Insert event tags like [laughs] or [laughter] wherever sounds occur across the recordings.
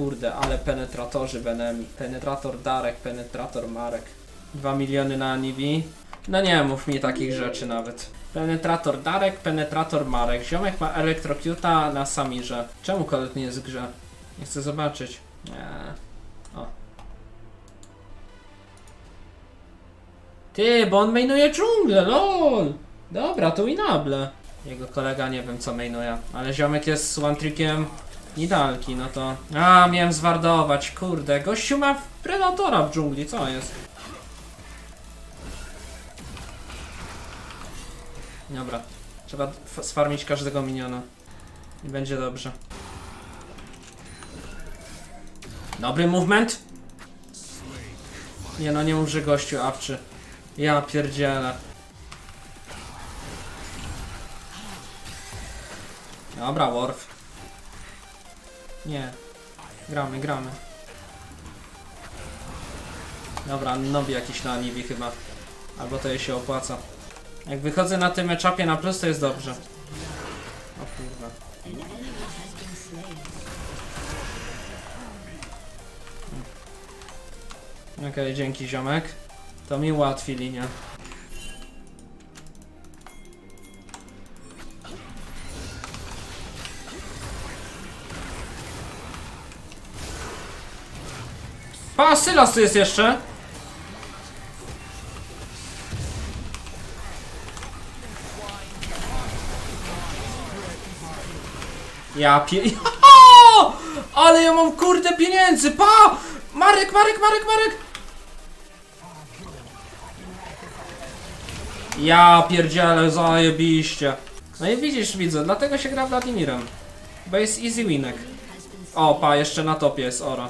kurde, ale penetratorzy Benemi. Penetrator Darek, penetrator Marek. 2 miliony na Anivi. No nie mów mi takich rzeczy nawet. Penetrator Darek, penetrator Marek. Ziomek ma Electrocuta na Samirze. Czemu kolet nie jest w grze? Nie chcę zobaczyć. Nie. O. Ty, bo on mainuje dżunglę, lol. Dobra, to inable. Jego kolega nie wiem co mainuje, ale ziomek jest z one trickiem Nidalki, no to... A, miałem zwardować, kurde. Gościu ma Predatora w dżungli, co jest? Dobra, trzeba sfarmić każdego miniona. I będzie dobrze. Dobry movement. Nie no, nie że gościu awczy. Ja pierdzielę. Dobra, Worf. Nie. Gramy, gramy. Dobra, nobi jakiś na Anivi chyba. Albo to jej się opłaca. Jak wychodzę na tym etapie na plus, to jest dobrze. O kurwa. Okej, dzięki ziomek. To mi ułatwi linię. Pa, Sylas tu jest jeszcze! Ja pie... [laughs] Ale ja mam kurde pieniędzy, pa! Marek, Marek, Marek, Marek! Ja pierdzielę, zajebiście. No i widzisz, widzę, dlatego się gra Wladimirem. Bo jest easy winek. O, pa, jeszcze na topie jest Ora.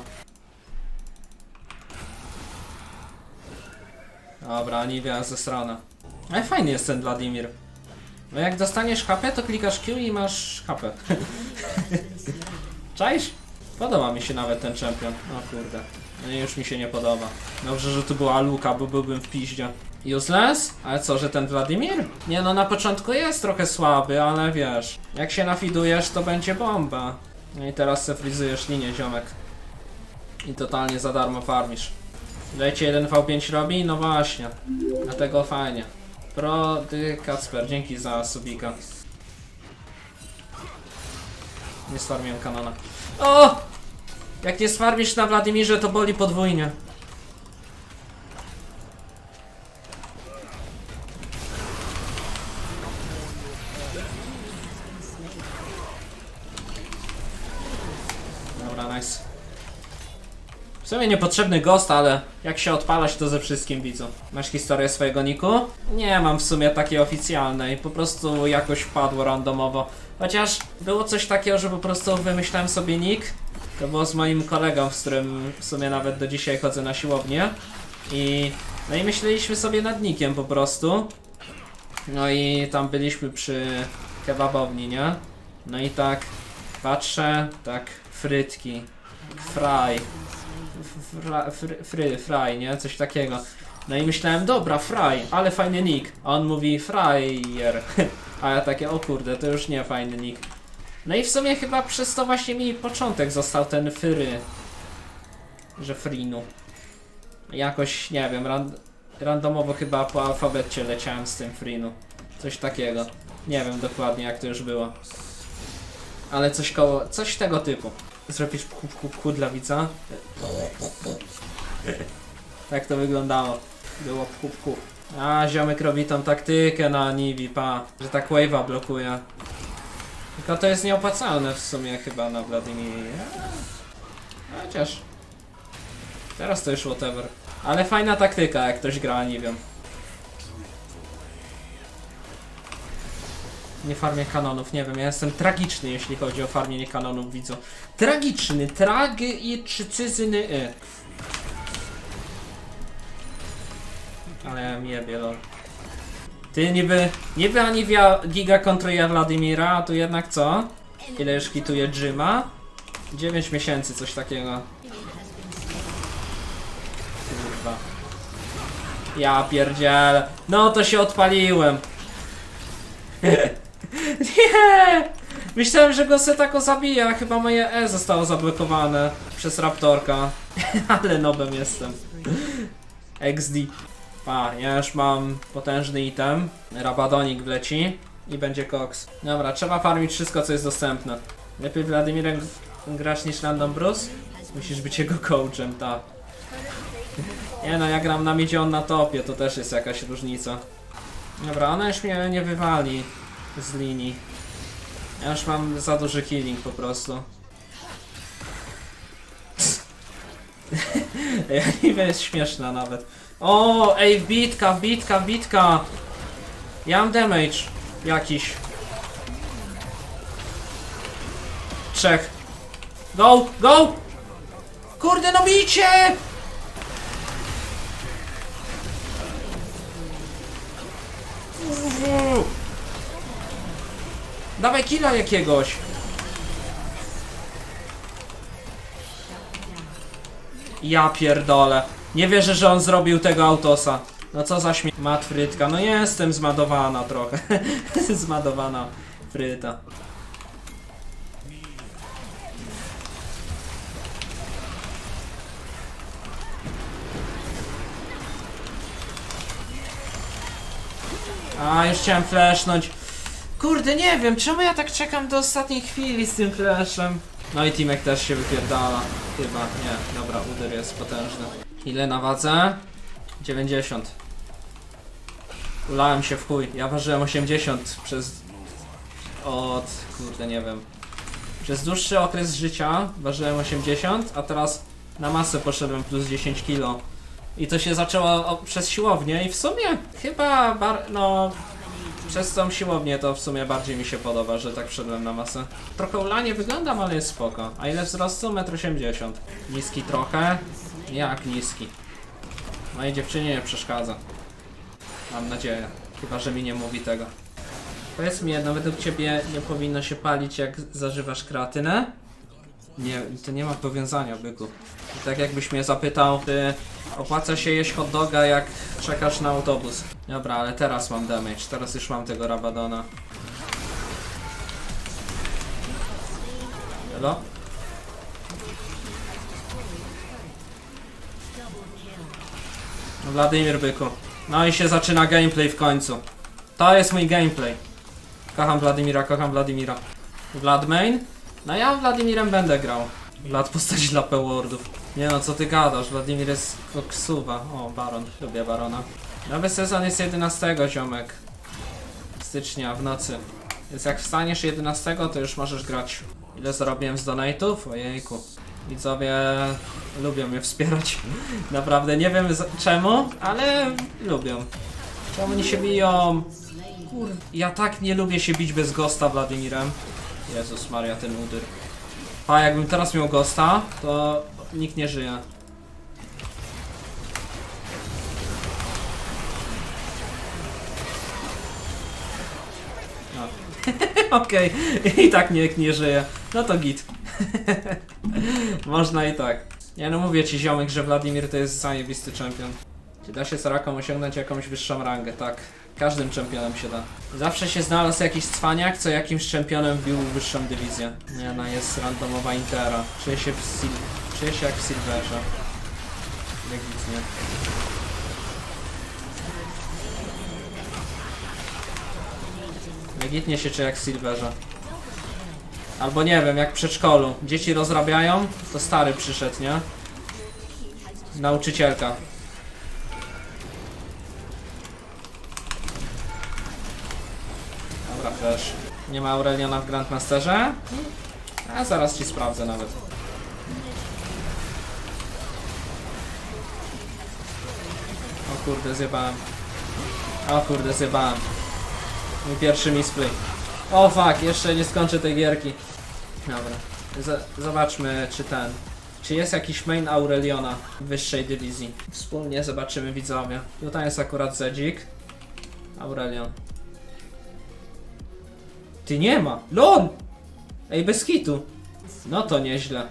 Dobra, Aniwia ze strony. Ale fajny jest ten Wladimir. No jak dostaniesz HP, to klikasz Q i masz HP. [laughs] Czaisz? Podoba mi się nawet ten czempion. O kurde. No już mi się nie podoba. Dobrze, że tu była luka, bo byłbym w piździe. Useless? Ale co, że ten Wladimir? Nie no, na początku jest trochę słaby, ale wiesz. Jak się nafidujesz, to będzie bomba. No i teraz se frizujesz linię, ziomek. I totalnie za darmo farmisz. Lecie 1v5 robi? No właśnie. Dlatego fajnie. Prody Kacper, dzięki za subika. Nie sfarmiłem kanona. O! Jak nie sfarmisz na Władimirze, to boli podwójnie. Sumie niepotrzebny ghost, ale jak się odpalać, to ze wszystkim widzą. Masz historię swojego niku? Nie mam w sumie takiej oficjalnej, po prostu jakoś wpadło randomowo. Chociaż było coś takiego, że po prostu wymyślałem sobie nick. To było z moim kolegą, z którym w sumie nawet do dzisiaj chodzę na siłownię. I no i myśleliśmy sobie nad nickiem po prostu. No i tam byliśmy przy kebabowni, nie? No i tak patrzę, tak frytki, fry, Fry, fry, fry, nie? Coś takiego. No i myślałem, dobra, fry, ale fajny nick. A on mówi fryer. [laughs] A ja takie, o kurde, to już nie fajny nick. No i w sumie chyba przez to właśnie mi początek został ten fry. Że frinu. Jakoś, nie wiem, ran, randomowo chyba po alfabecie leciałem z tym frinu. Coś takiego. Nie wiem dokładnie jak to już było. Ale coś koło, coś tego typu. Zrobisz pku, pku, pku dla widza? Tak to wyglądało. Było pku, pku. A, ziomek robi tą taktykę na Nivi, pa. Że tak wave'a blokuje. Tylko to jest nieopłacalne w sumie chyba na Wladimirze. Chociaż. Teraz to już whatever. Ale fajna taktyka, jak ktoś gra, nie wiem. Nie farmię kanonów, nie wiem, ja jestem tragiczny, jeśli chodzi o farmienie kanonów, widzą. Tragiczny, trag i czycyzyny y. Ale ja jebie, lol. Ty niby, niby Aniwia giga kontruje Wladimira, a tu jednak co? Ile już kituje Jima? 9 miesięcy, coś takiego. Kurwa. Ja pierdzielę. No to się odpaliłem. [laughs] [laughs] Nie! Myślałem, że go Setako zabije, a chyba moje E zostało zablokowane przez Raptorka. [laughs] Ale nobem jestem. XD. Pa, ja już mam potężny item. Rabadonik wleci i będzie koks. Dobra, trzeba farmić wszystko, co jest dostępne. Lepiej Władimirem grać niż Random Bruce? Musisz być jego coachem, tak. [laughs] Nie no, ja gram na midzie, on na topie, to też jest jakaś różnica. Dobra, ona już mnie nie wywali z linii. Ja już mam za duży healing po prostu. [laughs] Ej, Niby jest śmieszna nawet. O, ej, bitka, bitka, bitka! Ja mam damage jakiś. Trzech. Go, go! Kurde, no bicie! Dawaj killa jakiegoś. Ja pierdolę. Nie wierzę, że on zrobił tego autosa. No co za śmie... Mat frytka. No jestem zmadowana trochę. [laughs] zmadowana fryta. A, już chciałem flashnąć. Kurde, nie wiem, czemu ja tak czekam do ostatniej chwili z tym flashem. No i Timek też się wypierdala. Chyba, nie, dobra, uder jest potężny. Ile na wadze? 90. Ulałem się w chuj. Ja ważyłem 80 przez... Od... kurde, nie wiem. Przez dłuższy okres życia ważyłem 80, a teraz na masę poszedłem plus 10 kilo. I to się zaczęło przez siłownię i w sumie chyba bar... no... Przez tą siłownię to w sumie bardziej mi się podoba, że tak wszedłem na masę. Trochę ulanie wyglądam, ale jest spoko. A ile wzrostu? 1,80 m. Niski trochę? Jak niski? Mojej dziewczynie nie przeszkadza. Mam nadzieję. Chyba, że mi nie mówi tego. Powiedz mi jedno, według ciebie nie powinno się palić jak zażywasz kreatynę? Nie, to nie ma powiązania, byku. Tak jakbyś mnie zapytał, czy opłaca się jeść hot doga jak czekasz na autobus. Dobra, ale teraz mam damage, teraz już mam tego Rabadona. Hello? Wladimir Byku. No i się zaczyna gameplay w końcu. To jest mój gameplay. Kocham Wladimira, kocham Wladimira. Vlad main? No ja Wladimirem będę grał. Vlad postać dla P-Wordów. Nie no, co ty gadasz? Wladimir jest koksuwa. O, Baron. Lubię Barona. Nowy sezon jest 11 ziomek. Stycznia, w nocy. Więc jak wstaniesz 11, to już możesz grać. Ile zarobiłem z donate'ów? Ojejku. Widzowie lubią mnie wspierać. [laughs] Naprawdę nie wiem czemu, ale lubią. Czemu oni się biją? Kur... Ja tak nie lubię się bić bez Gosta Władimirem. Jezus Maria, ten udyr. A jakbym teraz miał Gosta, to nikt nie żyje. No. [laughs] Okej, i tak nikt nie żyje. No to git. [laughs] Można i tak. Ja no mówię ci ziomek, że Wladimir to jest zajebisty czempion. Czy da się Sorakom osiągnąć jakąś wyższą rangę? Tak. Każdym czempionem się da. Zawsze się znalazł jakiś cwaniak, co jakimś czempionem wbił wyższą dywizję. Nie, no jest randomowa Intera. Czuję się, w sil... Czuję się jak w Silverze. Legitnie. Legitnie się czuję jak w Silverze. Albo nie wiem, jak w przedszkolu. Dzieci rozrabiają, to stary przyszedł, nie? Nauczycielka. Nie ma Aureliona w Grandmasterze? A zaraz ci sprawdzę nawet. O kurde, zjebałem. O kurde, zjebałem. Mój pierwszy misplay. O fuck, jeszcze nie skończę tej gierki. Dobra. Z zobaczmy, czy ten. Czy jest jakiś main Aureliona w wyższej dywizji? Wspólnie zobaczymy widzowie. Tutaj jest akurat Zedzik. Aurelion. Ty nie ma! LOL! Ej, bez. No to nieźle.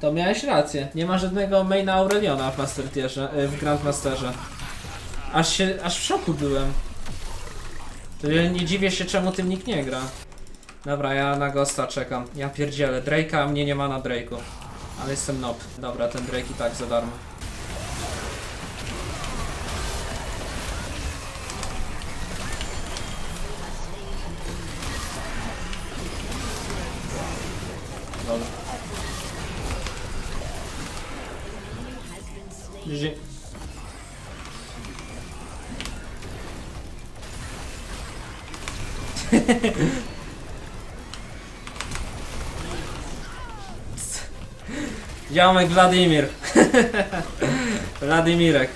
To miałeś rację. Nie ma żadnego maina Aureliona w Master Tierze, y, w Grandmasterze. Aż się, aż w szoku byłem. To ja nie dziwię się czemu tym nikt nie gra. Dobra, ja na Ghosta czekam. Ja pierdzielę. Drake'a, mnie nie ma na Drake'u. Ale jestem nob. Dobra, ten Drake i tak za darmo. Dobra. GG. Ziomek [laughs] Wladimir. [laughs] Władimirek.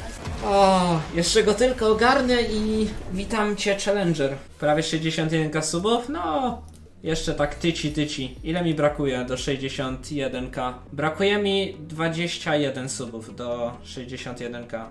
O, jeszcze go tylko ogarnę i witam cię Challenger. Prawie 61k subów? No, jeszcze tak tyci tyci. Ile mi brakuje do 61k? Brakuje mi 21 subów do 61k.